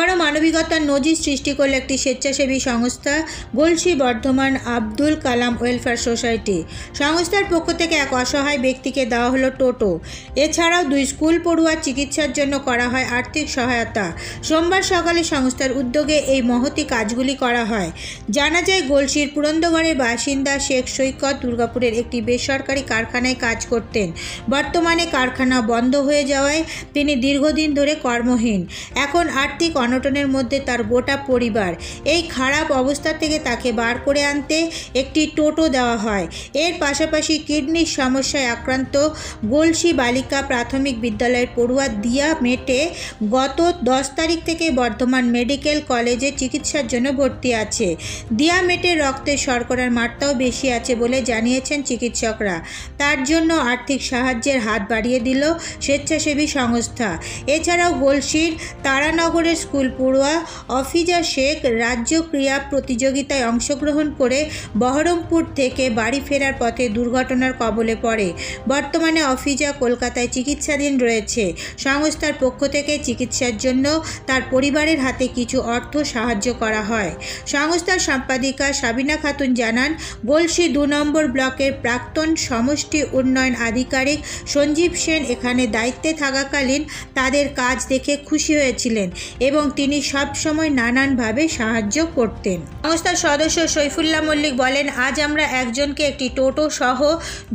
আবারও মানবিকতার নজির সৃষ্টি করল একটি স্বেচ্ছাসেবী সংস্থা, গলসি বর্ধমান আব্দুল কালাম ওয়েলফেয়ার সোসাইটি। সংস্থার পক্ষ থেকে এক অসহায় ব্যক্তিকে দেওয়া হলো টোটো। এছাড়াও দুই স্কুল পড়ুয়ার চিকিৎসার জন্য করা হয় আর্থিক সহায়তা। সোমবার সকালে সংস্থার উদ্যোগে এই মহতি কাজগুলি করা হয়। জানা যায়, গলসির পুরন্দগড়ের বাসিন্দা শেখ সৈকত দুর্গাপুরের একটি বেসরকারি কারখানায় কাজ করতেন। বর্তমানে কারখানা বন্ধ হয়ে যাওয়ায় তিনি দীর্ঘদিন ধরে কর্মহীন। এখন আর্থিক অনটনের মধ্যে তার গোটা পরিবার। এই খারাপ অবস্থা থেকে তাকে বার করে আনতে একটি টোটো দেওয়া হয়। এর পাশাপাশি কিডনির সমস্যায় আক্রান্ত গোলসি বালিকা প্রাথমিক বিদ্যালয়ের পড়ুয়া দিয়া মেটে গত দশ তারিখ থেকে বর্ধমান মেডিকেল কলেজে চিকিৎসার জন্য ভর্তি আছে। দিয়া মেটের রক্তে শর্করার মাত্রাও বেশি আছে বলে জানিয়েছেন চিকিৎসকরা। তার জন্য আর্থিক সাহায্যের হাত বাড়িয়ে দিল স্বেচ্ছাসেবী সংস্থা। এছাড়াও গলসির তারানগরের স্কুল পড়ুয়া, অফিজা শেখ রাজ্য ক্রীড়া প্রতিযোগিতায় অংশগ্রহণ করে বহরমপুর থেকে বাড়ি ফেরার পথে দুর্ঘটনার কবলে পড়ে। বর্তমানে অফিজা কলকাতায় চিকিৎসাধীন রয়েছে। সংস্থার পক্ষ থেকে চিকিৎসার জন্য তার পরিবারের হাতে কিছু অর্থ সাহায্য করা হয়। সংস্থার সম্পাদিকা সাবিনা খাতুন জানান গলসি দু নম্বর ব্লকের প্রাক্তন সমষ্টি উন্নয়ন আধিকারিক সঞ্জীব সেন এখানে দায়িত্বে থাকাকালীন তাদের কাজ দেখে খুশি হয়েছিলেন এবং তিনি সবসময় নানানভাবে সাহায্য করতেন। সংস্থার সদস্য সৈফুল্লাহ মল্লিক বলেন, আজ আমরা একজনকে একটি টোটো সহ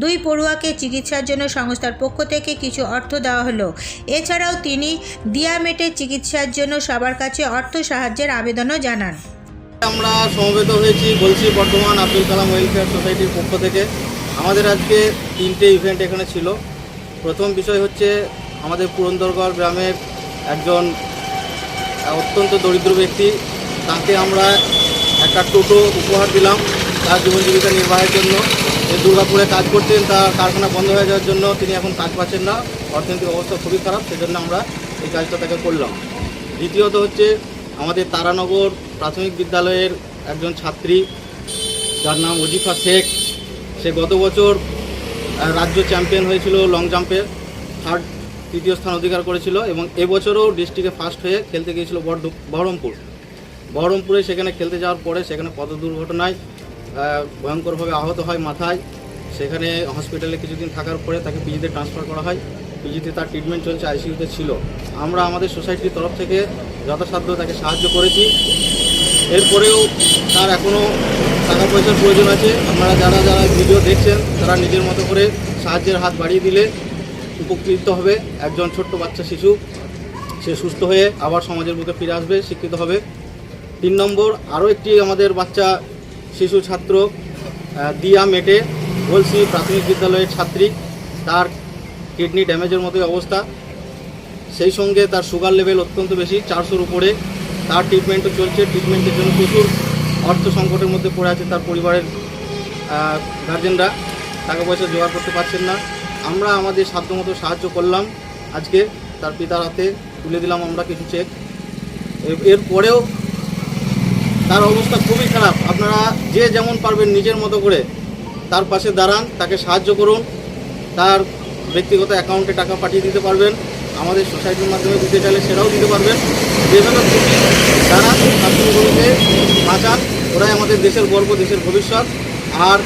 দুই পড়ুয়াকে চিকিৎসার জন্য সংস্থার পক্ষ থেকে কিছু অর্থ দেওয়া হলো। এছাড়াও তিনি দিয়ামেটের চিকিৎসার জন্য সবার কাছে অর্থ সাহায্যের আবেদনও জানান। আমরা সমবেত হয়েছি, বলছি বর্ধমান আব্দুল কালাম ওয়েলফেয়ার সোসাইটির পক্ষ থেকে। আমাদের আজকে তিনটে ইভেন্ট এখানে ছিল। প্রথম বিষয় হচ্ছে আমাদের পুরন্দরগড় গ্রামের একজন অত্যন্ত দরিদ্র ব্যক্তি। তাকে আমরা একটা টোটো উপহার দিলাম তার জীবন জীবিকা নির্বাহের জন্য। এই দুর্গাপুরে কাজ করতেন তার কারখানা বন্ধ হয়ে যাওয়ার জন্য তিনি এখন কাজ পাচ্ছেন না। অর্থনৈতিক অবস্থা খুবই খারাপ, সেজন্য আমরা এই কাজটা তাকে করলাম। দ্বিতীয়ত হচ্ছে আমাদের তারানগর প্রাথমিক বিদ্যালয়ের একজন ছাত্রী, যার নাম ওজিফা শেখ। সে গত বছর রাজ্য চ্যাম্পিয়ন হয়েছিল লং জাম্পে থার্ড তৃতীয় স্থান অধিকার করেছিল এবং এবছরও ডিস্ট্রিক্টে ফার্স্ট হয়ে খেলতে গিয়েছিল বহরমপুর। বহরমপুরে সেখানে খেলতে যাওয়ার পরে সেখানে পথ দুর্ঘটনায় ভয়ঙ্করভাবে আহত হয় মাথায়, সেখানে হসপিটালে কিছুদিন থাকার পরে তাকে পিজিতে ট্রান্সফার করা হয়। পিজিতে তার ট্রিটমেন্ট চলছে আইসিইউতে ছিল। আমরা আমাদের সোসাইটির তরফ থেকে যথাসাধ্য তাকে সাহায্য করেছি। এরপরেও তার এখনও টাকা পয়সার প্রয়োজন আছে। আপনারা যারা যারা ভিডিও দেখছেন, তারা নিজের মতো করে সাহায্যের হাত বাড়িয়ে দিলে উপকৃত হবে একজন ছোট্ট বাচ্চা শিশু। সে সুস্থ হয়ে আবার সমাজের বুকে ফিরে আসবে, শিক্ষিত হবে। তিন নম্বর, আরও একটি আমাদের বাচ্চা শিশু ছাত্র দিয়া মেটে, বলছি প্রাথমিক বিদ্যালয়ের ছাত্রী। তার কিডনি ড্যামেজের মতোই অবস্থা। সেই সঙ্গে তার সুগার লেভেল অত্যন্ত বেশি, চারশোর উপরে। তার ট্রিটমেন্টও চলছে, ট্রিটমেন্টের জন্য প্রচুর অর্থ সংকটের মধ্যে পড়ে আছে তার পরিবারের গার্জেনরা। টাকা পয়সা জোগাড় করতে পারছেন না। আমরা আমাদের সাধ্যমতো সাহায্য করলাম আজকে, তার পিতার হাতে তুলে দিলাম আমরা কিছু চেক এর- এরপরেও তার অবস্থা খুবই খারাপ। আপনারা যে যেমন পারবেন নিজের মতো করে তার পাশে দাঁড়ান, তাকে সাহায্য করুন। তার ব্যক্তিগত অ্যাকাউন্টে টাকা পাঠিয়ে দিতে পারবেন। আমাদের সোসাইটির মাধ্যমে দিতে চাইলে সেটাও দিতে পারবেন। যেভাবে খুশি দাঁড়ান ছাত্রগুলোকে বাঁচান। ওরাই আমাদের দেশের গর্ব, দেশের ভবিষ্যৎ। আর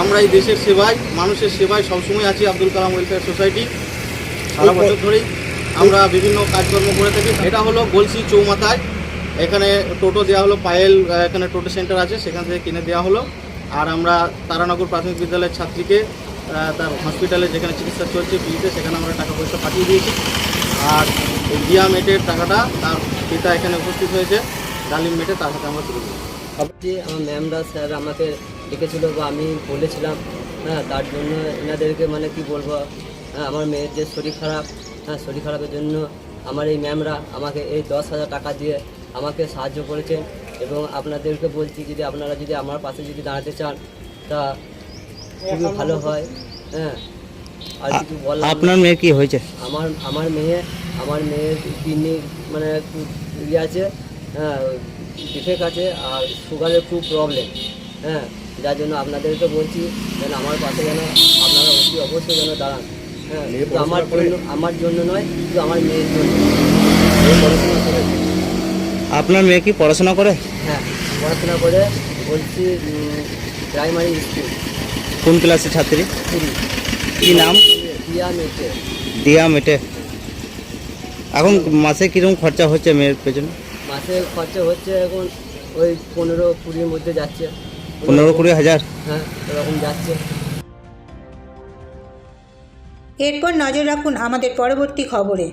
আমরা এই দেশের সেবায় মানুষের সেবায় সবসময় আছি আব্দুল কালাম ওয়েলফেয়ার সোসাইটি। সারা বছর। ধরেই আমরা বিভিন্ন কাজকর্ম করে থাকি। এটা হলো গলসি চৌমাথায়। এখানে টোটো দেওয়া হলো পায়েল এখানে টোটো সেন্টার আছে সেখান থেকে কিনে দেওয়া হলো। আর আমরা তারানগর প্রাথমিক বিদ্যালয়ের ছাত্রীকে তার হসপিটালে যেখানে চিকিৎসা চলছে ফ্রিতে সেখানে আমরা টাকা পয়সা পাঠিয়ে দিয়েছি। আর দিয়া মেটের টাকাটা তার পিতা এখানে উপস্থিত হয়েছে। ডালিম মেটে তার হাতে আমরা তুলে যে আমার ম্যামরা স্যার আমাকে ডেকেছিল বা আমি বলেছিলাম হ্যাঁ তার জন্য এনাদেরকে মানে কি বলব হ্যাঁ আমার মেয়ের যে শরীর খারাপ হ্যাঁ শরীর খারাপের জন্য আমার এই ম্যামরা আমাকে এই দশ হাজার টাকা দিয়ে আমাকে সাহায্য করেছেন এবং আপনাদেরকে বলছি যদি আপনারা যদি আমার পাশে যদি দাঁড়াতে চান তা খুবই ভালো হয় হ্যাঁ। আর কিছু বলার আপনার মেয়ে কি হয়েছে? আমার আমার মেয়ে আমার মেয়ের কিডনি মানে একটু ইয়ে আছে হ্যাঁ ডিফেক্ট আছে আর সুগারের খুব প্রবলেম হ্যাঁ। যার জন্য আপনাদেরকে বলছি যেন আমার পাশে যেন আপনারা অতি অবশ্যই যেন দাঁড়ান। হ্যাঁ আমার জন্য আমার জন্য নয় শুধু আমার মেয়ের জন্য। আপনার মেয়ে কি পড়াশোনা করে? হ্যাঁ পড়াশোনা করে বলছি প্রাইমারি স্কুল কোন ক্লাসের ছাত্রী? কি নাম? দিয়া মেটে। দিয়া মেটে। এখন মাসে কীরকম খরচা হচ্ছে মেয়ের পেছনে? মাসে খরচা হচ্ছে এখন ওই পনেরো কুড়ির মধ্যে যাচ্ছে। পনেরো কুড়ি হাজার। হ্যাঁ এরকম যাচ্ছে। এরপর নজর রাখুন আমাদের পরবর্তী খবরে।